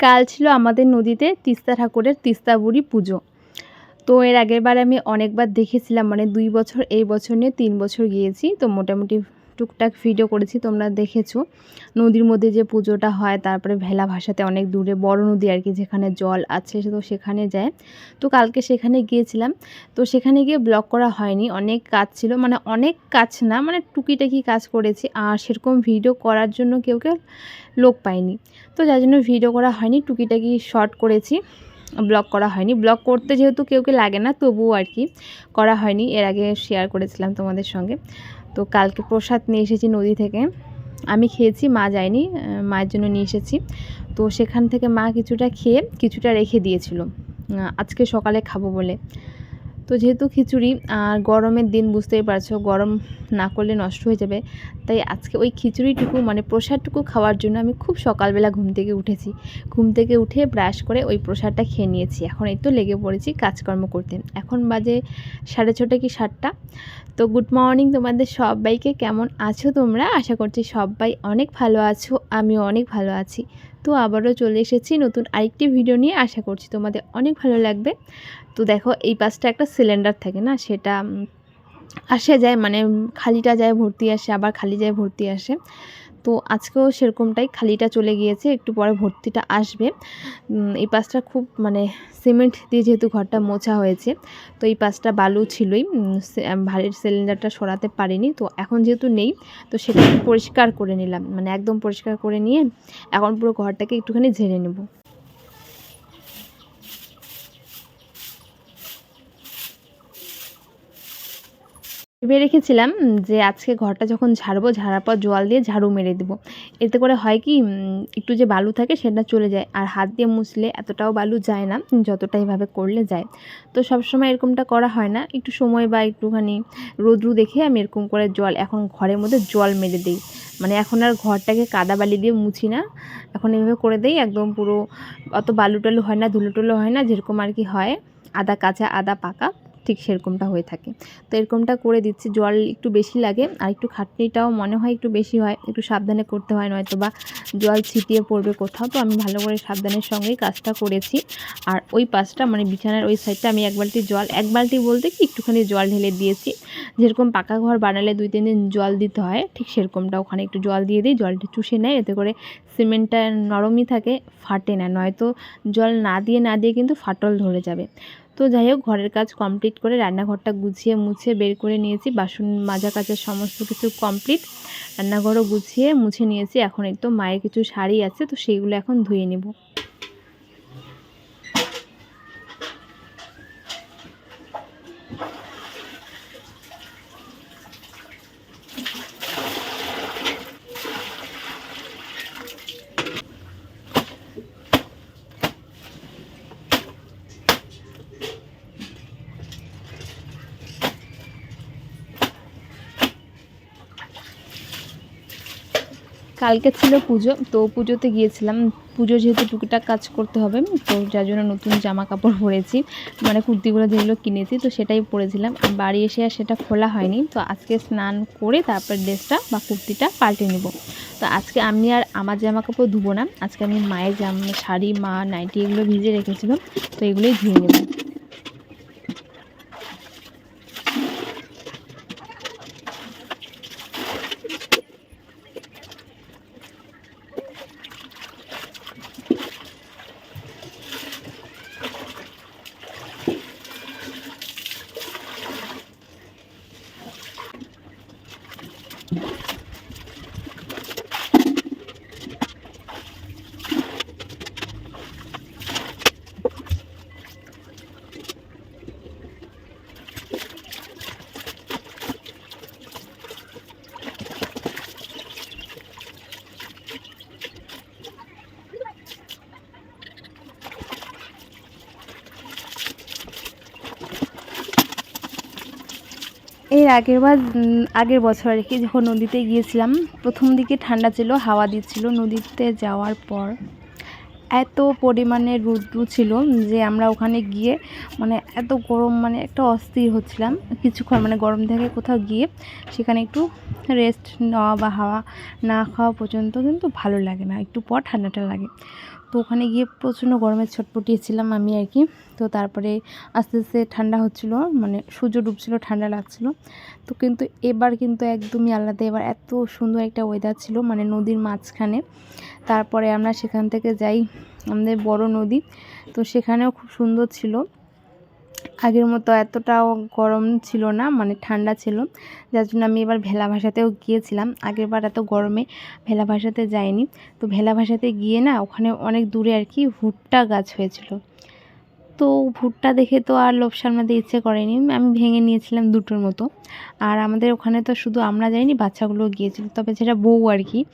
কাল ছিল আমাদের নদীতে তিস্তা ঠাকুরের তিস্তা বুড়ি পুজো। তো এর আগের বার আমি অনেকবার দেখেছিলাম মানে দুই বছর, এই বছর নিয়ে তিন বছর গিয়েছি, তো মোটামুটি টুকটাক ভিডিও করেছি, তোমরা দেখেছ। নদীর মধ্যে যে পুজোটা হয়, তারপরে ভেলা ভাসাতে অনেক দূরে, বড় নদী আর কি, যেখানে জল আছে তো সেখানে যায়। তো কালকে সেখানে গিয়েছিলাম, তো সেখানে গিয়ে ব্লগ করা হয়নি, অনেক কাজ ছিল মানে অনেক কাজ না মানে টুকিটাকি কাজ করেছি, আর সেরকম ভিডিও করার জন্য কেউ কেউ লোক পাইনি তো যার জন্য ভিডিও করা হয়নি, টুকিটাকি শর্ট করেছি ব্লগ করা হয়নি। ব্লগ করতে যেহেতু কেউ কে লাগে না, তবুও আর কি করা হয়নি, এর আগে শেয়ার করেছিলাম তোমাদের সঙ্গে। তো কালকে প্রসাদ নিয়ে এসেছি নদী থেকে। আমি খেয়েছি, মা যায়নি মায়ের জন্য নিয়ে এসেছি। তো সেখান থেকে মা কিছুটা খেয়ে কিছুটা রেখে দিয়েছিল। আজকে সকালে খাব বলে। তো যেহেতু খিচুড়ি, আর গরমের দিন বুঝতেই পারছ, গরম না করলে নষ্ট হয়ে যাবে। তাই আজকে ওই খিচুড়িটুকু মানে প্রসাদটুকু খাওয়ার জন্য আমি খুব সকালবেলা ঘুম থেকে উঠেছি। ঘুম থেকে উঠে ব্রাশ করে ওই প্রসাদটা খেয়ে নিয়েছি। এখন এই তো লেগে পড়েছি কাজকর্ম করতে। এখন বাজে সাড়ে ছটা কি সাতটা? তো গুড মর্নিং তোমাদের সবাইকে। কেমন আছো তোমরা? আশা করছি সবাই অনেক ভালো আছো, আমিও অনেক ভালো আছি। তো আবারও চলে এসেছি নতুন আরেকটি ভিডিও নিয়ে। আশা করছি তোমাদের অনেক ভালো লাগবে। তো দেখো, এই পাশটা একটা সিলিন্ডার থাকে না? সেটা আসে যায় মানে খালিটা যায়, ভর্তি আসে, আবার খালি যায়, ভর্তি আসে। তো আজকেও সেরকমটাই খালিটা চলে গিয়েছে, একটু পরে ভর্তিটা আসবে। এই পাশটা খুব মানে সিমেন্ট দিয়ে যেহেতু ঘরটা মোছা হয়েছে, তো এই পাশটা বালু ছিলই ভারের সিলিন্ডারটা সরাতে পারিনি, তো এখন যেহেতু নেই, তো সেটা পরিষ্কার করে নিলাম মানে একদম পরিষ্কার করে নিয়ে এখন পুরো ঘরটাকে একটুখানি ঝেড়ে নেব। ভেবে রেখেছিলাম যে আজকে ঘরটা যখন ঝাড়বো, ঝাড়ার পর জল দিয়ে ঝাড়ু মেরে দেবো। এতে করে হয় কি একটু যে বালু থাকে সেটা চলে যায়, আর হাত দিয়ে মুছলে এতটাও বালু যায় না, যতটা এইভাবে করলে যায়। তো সবসময় এরকমটা করা হয় না, একটু সময় বা একটুখানি রোদ্রু দেখে আমি এরকম করে জল, এখন ঘরের মধ্যে জল মেরে দিই। মানে এখন আর ঘরটাকে কাদা বালি দিয়ে মুছি না, এখন এভাবে করে দেই, একদম পুরো অত বালু টালু হয় না ধুলো টুলো হয় না, যেরকম আর কি হয়, আদা কাঁচা, আদা পাকা। ঠিক সেরকমটা হয়ে থাকে। তো এরকমটা করে দিচ্ছি, জল একটু বেশি লাগে আর একটু খাটনিটাও মনে হয় একটু বেশি হয়, একটু সাবধানে করতে হয় নয়তো বা জল ছিটিয়ে পড়বে কোথাও। তো আমি ভালো করে সাবধানের সঙ্গেই কাজটা করেছি। আর ওই পাশটা মানে বিছানার ওই সাইডটা আমি এক বালতি জল, এক বালতি বলতে কি একটুখানি জল ঢেলে দিয়েছি। যেরকম পাকা ঘর বানালে দুই, তিন দিন জল দিতে হয়, ঠিক সেরকমটা ওখানে একটু জল দিয়ে দিই, জলটা চুষে নেয়। এতে করে সিমেন্টটা নরমই থাকে, ফাটে না, নয়তো জল না দিয়ে না দিয়ে কিন্তু ফাটল ধরে যাবে। তো যাই হোক, ঘরের কাজ কমপ্লিট করে রান্নাঘরটা গুছিয়ে মুছে বের করে নিয়েছি। বাসন মাজা কাচা সমস্ত কিছু কমপ্লিট রান্নাঘরও গুছিয়ে মুছে নিয়েছি। এখন একটু মায়ের কিছু শাড়ি আছে, তো সেইগুলো এখন ধুয়ে নেব। কালকে ছিল পুজো, তো পুজোতে গিয়েছিলাম। পুজো যেহেতু টুকিটাক কাজ করতে হবে, তো যার জন্য নতুন জামা কাপড় পরেছি। মানে কুর্তিগুলো যেগুলো কিনেছি, তো সেটাই পরেছিলাম। আর বাড়ি এসে আর সেটা খোলা হয়নি, তো আজকে স্নান করে তারপর ড্রেসটা বা কুর্তিটা পাল্টে নেব। তো আজকে আমি আর আমার জামা কাপড় ধুবো না, আজকে আমি মায়ের জামা শাড়ি, মা, নাইটি এগুলো ভিজে রেখেছিলাম তো এগুলোই ধুয়ে নেব। আগের বার আগের বছর আর কি যখন নদীতে গিয়েছিলাম, প্রথম দিকে ঠান্ডা ছিল, হাওয়া দিচ্ছিল। নদীতে যাওয়ার পর এত পরিমাণে রুদ্র ছিল যে আমরা ওখানে গিয়ে মানে এত গরম মানে একটা অস্থির হচ্ছিলাম। কিছুক্ষণ মানে গরম থেকে কোথাও গিয়ে সেখানে একটু রেস্ট নেওয়া বা হাওয়া না খাওয়া পর্যন্ত কিন্তু ভালো লাগে না। একটু পর ঠান্ডাটা লাগে। তো ওখানে গিয়ে প্রচণ্ড গরমে ছটপটিয়েছিলাম আমি আর কি। তো তারপরে আস্তে আস্তে ঠান্ডা হচ্ছিল মানে সূর্য ডুবছিল, ঠান্ডা লাগছিল। তো কিন্তু এবার কিন্তু একদমই আলাদা, এবার এত সুন্দর একটা ওয়েদার ছিল মানে নদীর মাঝখানে। তারপরে আমরা সেখান থেকে যাই, আমাদের বড় নদী। তো সেখানেও খুব সুন্দর ছিল। আগের মতো এতটাও গরম ছিল না মানে ঠান্ডা ছিল। যার জন্য আমি এবার ভেলা ভাষাতেও গিয়েছিলাম। আগেরবার এত গরমে ভেলা ভাষাতে যাইনি। তো ভেলা ভাষাতে গিয়ে না ওখানে অনেক দূরে আর কি ভুট্টা গাছ হয়েছিল। তো ভুট্টা দেখে তো আর লোভ সামলাতে ইচ্ছে করেনি। আমি ভেঙে নিয়েছিলাম দুটোর মতো। আর আমাদের ওখানে তো শুধু আমরা যাইনি বাচ্চাগুলো গিয়েছিল। তবে যেটা বউ আর কি,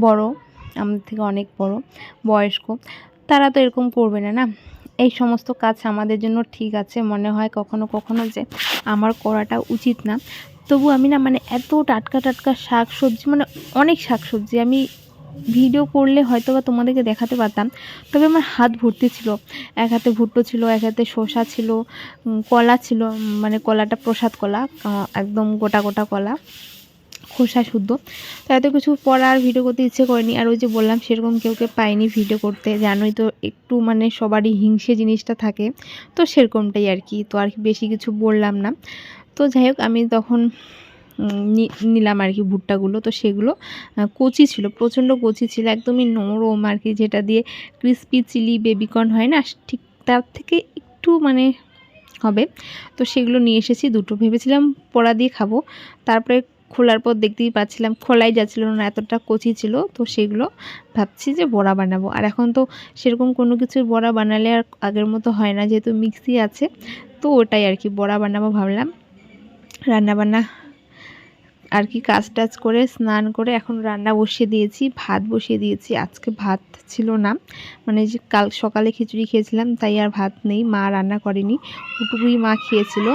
বড়, আমাদের থেকে অনেক বড়, বয়স্ক, তারা তো এরকম করবে না না? এই সমস্ত কাজ আমাদের জন্য ঠিক আছে। মনে হয় কখনো কখনো যে আমার করাটা উচিত না। তবু আমি না মানে এত টাটকা টাটকা শাক সবজি মানে অনেক শাক সবজি আমি ভিডিও করলে হয়তো বা তোমাদেরকে দেখাতে পারতাম। তবে আমার হাত ভর্তি ছিল। এক হাতে ভুট্টো ছিল, এক হাতে শসা ছিল কলা ছিল মানে কলাটা প্রসাদ কলা একদম গোটা গোটা কলা। খোসা শুদ্ধ। তো এত কিছু পড়া আর ভিডিও করতে ইচ্ছে করেনি। আর ওই যে বললাম, সেরকম কেউ কেউ পাইনি ভিডিও করতে। জানোই তো, একটু মানে সবারই হিংসে জিনিসটা থাকে। তো সেরকমটাই আর কি। তো আর বেশি কিছু বললাম না। তো যাই হোক, আমি তখন নিলাম আর কি ভুট্টাগুলো। তো সেগুলো কচি ছিল, প্রচণ্ড কচি ছিল, একদমই নরম আর কি। যেটা দিয়ে ক্রিস্পি চিলি বেবিকর্ন হয় না, ঠিক তার থেকে একটু মানে হবে। তো সেগুলো নিয়ে এসেছি, দুটো ভেবেছিলাম পোড়া দিয়ে খাব। তারপরে খোলার পর দেখতেই পাচ্ছিলাম খোলাই যাচ্ছিল না, এতটা কচি ছিল। তো সেগুলো ভাবছি যে বড়া বানাবো। আর এখন তো সেরকম কোনো কিছুর বড়া বানালে আর আগের মতো হয় না, যেহেতু মিক্সি আছে। তো ওটাই আর কি, বড়া বানাবো ভাবলাম। রান্নাবান্না আর কি কাজ টাজ করে স্নান করে এখন রান্না বসিয়ে দিয়েছি, ভাত বসিয়ে দিয়েছি। আজকে ভাত ছিল না মানে যে কাল সকালে খিচুড়ি খেয়েছিলাম, তাই আর ভাত নেই, মা রান্না করেনি। ওটুকুই মা খেয়েছিল।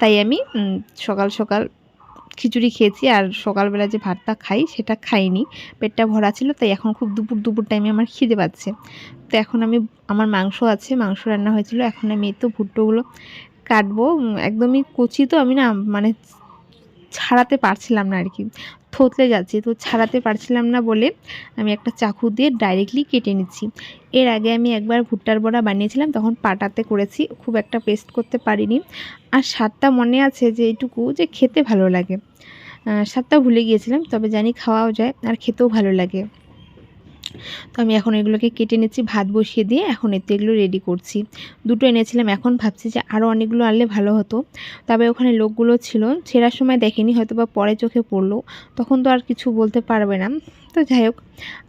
তাই আমি সকাল সকাল খিচুড়ি খেয়েছি আর সকালবেলা যে ভাতটা খাই সেটা খাইনি। পেটটা ভরা ছিল, তাই এখন খুব দুপুর দুপুর টাইমে আমার খিদে পাচ্ছে। তো এখন আমি, আমার মাংস আছে, মাংস রান্না হয়েছিল, এখন আমি তো ভুট্টোগুলো কাটবো। একদমই কচি তো আমি না মানে ছাড়াতে পারছিলাম না আর কি থতলে যাচ্ছে, তো ছাড়াতে পারছিলাম না বলে আমি একটা চাকু দিয়ে ডাইরেক্টলি কেটে নিচ্ছি। এর আগে আমি একবার ভুট্টার বড়া বানিয়েছিলাম, তখন পাটাতে করেছি, খুব একটা পেস্ট করতে পারিনি। আর স্বাদটা মনে আছে যে এইটুকু যে খেতে ভালো লাগে। স্বাদটা ভুলে গিয়েছিলাম, তবে জানি খাওয়াও যায় আর খেতেও ভালো লাগে। তো আমি এখন এগুলোকে কেটে নিচ্ছি, ভাত বসিয়ে দিয়ে এখন এতে এগুলো রেডি করছি। দুটো এনেছিলাম, এখন ভাবছি যে আরও অনেকগুলো আনলে ভালো হতো। তবে ওখানে লোকগুলো ছিল, ছেঁড়ার সময় দেখেনি হয়তো বা পরে চোখে পড়ল, তখন তো আর কিছু বলতে পারবে না। তো যাই হোক,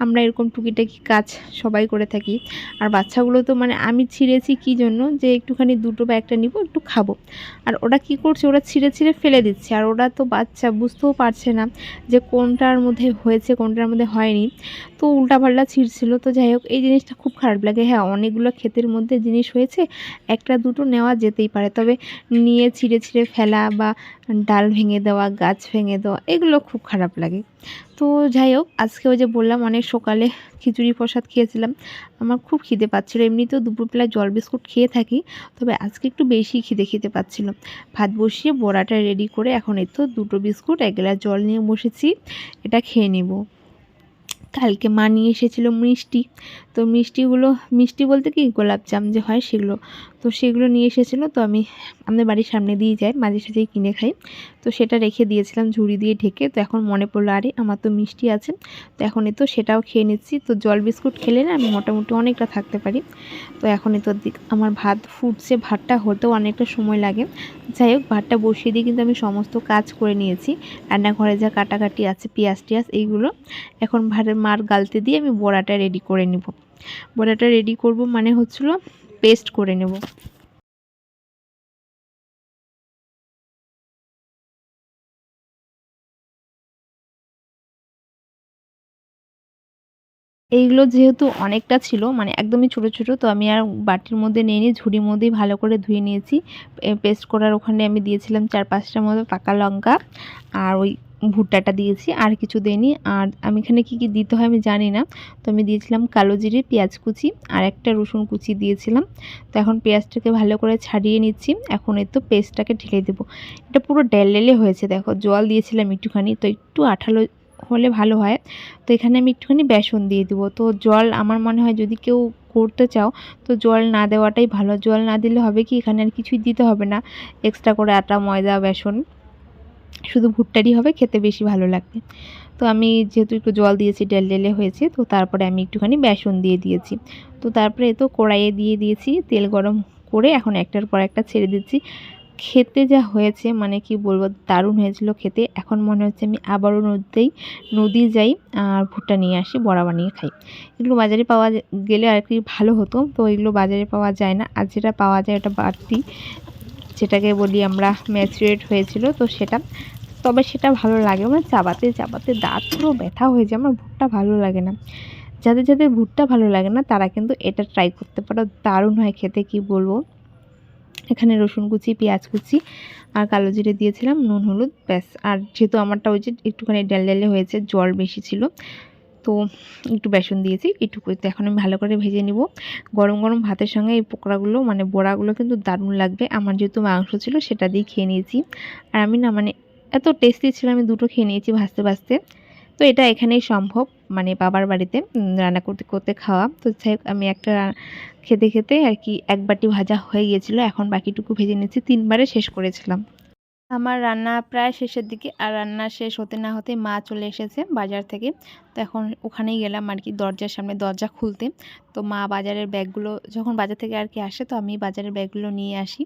আমরা এরকম টুকিটাকি কাজ সবাই করে থাকি। আর বাচ্চাগুলো তো মানে আমি ছিঁড়েছি কী জন্য? যে একটুখানি দুটো বা একটা নিব, একটু খাব। আর ওরা কি করছে? ওরা ছিঁড়ে ছিঁড়ে ফেলে দিচ্ছে। আর ওরা তো বাচ্চা, বুঝতেও পারছে না যে কোনটার মধ্যে হয়েছে, কোনটার মধ্যে হয়নি। তো উল্টাপাল্টা ছিঁড়ছিল। তো যাই হোক, এই জিনিসটা খুব খারাপ লাগে। হ্যাঁ অনেকগুলো ক্ষেতের মধ্যে জিনিস হয়েছে, একটা দুটো নেওয়া যেতেই পারে। তবে নিয়ে ছিঁড়ে ছিঁড়ে ফেলা বা ডাল ভেঙে দেওয়া, গাছ ভেঙে দেওয়া, এগুলো খুব খারাপ লাগে। তো যাই হোক, আজকে ওই যে বললাম, অনেক সকালে খিচুড়ি প্রসাদ খেয়েছিলাম। আমার খুব খিদে পাচ্ছিল। এমনিতেও দুপুরবেলা জল বিস্কুট খেয়ে থাকি, তবে আজকে একটু বেশি খিদে খেতে পাচ্ছিল। ভাত বসিয়ে বড়াটা রেডি করে এখন এই তো দুটো বিস্কুট, এক গ্লাস জল নিয়ে বসেছি। এটা খেয়ে নেব। কালকে মা নিয়ে এসেছিল মিষ্টি। তো মিষ্টিগুলো মিষ্টি বলতে কি? গোলাপজাম যে হয় সেগুলো। তো সেগুলো নিয়ে এসেছিল, তো আমি আমাদের বাড়ির সামনে দিয়ে যাই, মাঝে সাঝেই কিনে খাই। তো সেটা রেখে দিয়েছিলাম ঝুড়ি দিয়ে ঢেকে, তো এখন মনে পড়ল, আরে আমার তো মিষ্টি আছে। তো এখন তো সেটাও খেয়ে নিচ্ছি, তো জল বিস্কুট খেলে না আমি মোটামুটি অনেকটা থাকতে পারি। তো এখন তো আমার ভাত ফুটছে, ভাতটা হতেও অনেকটা সময় লাগে। যাই হোক, ভাতটা বসিয়ে দিয়ে কিন্তু আমি সমস্ত কাজ করে নিয়েছি। রান্নাঘরে যা কাটাকাটি আছে, পেঁয়াজ টিয়াজ এইগুলো, এখন ভাতের মার গালতে দিয়ে আমি বড়াটা রেডি করে নেব। বড়াটা রেডি করব মানে হচ্ছিল পেস্ট করে নেব। এইগুলো যেহেতু অনেকটা ছিল মানে একদমই ছোট ছোট, তো আমি আর বাটির মধ্যে নিয়ে নিয়ে ঝুড়ির মধ্যেই ভালো করে ধুয়ে নিয়েছি। পেস্ট করার ওখানে আমি দিয়েছিলাম চার পাঁচটার মতো পাকা লঙ্কা আর ওই ভুট্টাটা দিয়েছি আর কিছু দিইনি। আর আমি এখানে কী কী দিতে হয় আমি জানি না। তো আমি দিয়েছিলাম কালো জিরে, পেঁয়াজ কুচি আর একটা রসুন কুচি দিয়েছিলাম। তো এখন পেঁয়াজটাকে ভালো করে ছাড়িয়ে নিচ্ছি। এখন এই তো পেস্টটাকে ঢেলে দেবো। এটা পুরো ডেলে হয়েছে, দেখো। জল দিয়েছিলাম একটুখানি, তো একটু আঠালো হলে ভালো হয়। তো এখানে আমি একটুখানি বেসন দিয়ে দেবো। তো জল আমার মনে হয় যদি কেউ করতে চাও, তো জল না দেওয়াটাই ভালো। জল না দিলে হবে কি? এখানে আর কিছুই দিতে হবে না। এক্সট্রা করে আটা, ময়দা, বেসন শুধু ভুট্টারই হবে, খেতে বেশি ভালো লাগবে। তো আমি যেহেতু একটু জল দিয়েছি, ডেল ডেলে হয়েছে, তো তারপরে আমি একটুখানি বেসন দিয়ে দিয়েছি। তো তারপরে তো কড়াইয়ে দিয়ে দিয়েছি, তেল গরম করে এখন একটার পর একটা ছেড়ে দিচ্ছি। খেতে যা হয়েছে মানে কি বলব, দারুণ হয়েছিল খেতে। এখন মনে হচ্ছে আমি আবারও নদীতেই, নদী যাই আর ভুট্টা নিয়ে আসি, বড়া বানিয়ে খাই। এগুলো বাজারে পাওয়া গেলে আর কি ভালো হতো, তো এগুলো বাজারে পাওয়া যায় না। আর যেটা পাওয়া যায় ওটা বাড়তি যেটাকে বলি আমরা ম্যাচুরেট হয়েছিল, তো সেটা, তবে সেটা ভালো লাগে। মানে চাবাতে চাবাতে দাঁত পুরো ব্যথা হয়ে যায়, আমার ভুট্টা ভালো লাগে না। যাদের যাদের ভুট্টা ভালো লাগে না, তারা কিন্তু এটা ট্রাই করতে পারো। দারুণ হয় খেতে, কি বলব? এখানে রসুন কুচি, পেঁয়াজ কুচি আর কালো জিরে দিয়েছিলাম, নুন, হলুদ, ব্যাস। আর যেহেতু আমারটা ওই যে একটুখানি ডাল ডালে হয়েছে, জল বেশি ছিল তো একটু বেসন দিয়েছি একটুকুতে এখন আমি ভালো করে ভেজে নিব। গরম গরম ভাতের সঙ্গে এই পকোড়াগুলো মানে বড়াগুলো কিন্তু দারুণ লাগবে। আমার যেহেতু মাংস ছিল সেটা দিয়ে খেয়ে নিয়েছি। আর আমি না মানে এত টেস্টি ছিল, আমি দুটো খেয়ে নিয়েছি ভাজতে ভাজতে। তো এটা এখানেই সম্ভব মানে বাবার বাড়িতে রান্না করতে করতে খাওয়া। তো যাই আমি একটা খেতে খেতে আর কি এক বাটি ভাজা হয়ে গিয়েছিল। এখন বাকিটুকু ভেজে নিয়েছি, তিনবারে শেষ করেছিলাম। আমার রান্না প্রায় শেষের দিকে আর রান্না শেষ হতে না হতে মা চলে এসেছে বাজার থেকে। তো এখন ওখানেই গেলাম আর কি দরজার সামনে, দরজা খুলতে। তো মা বাজারের ব্যাগগুলো, যখন বাজার থেকে আর কি আসে তো আমি বাজারের ব্যাগগুলো নিয়ে আসি।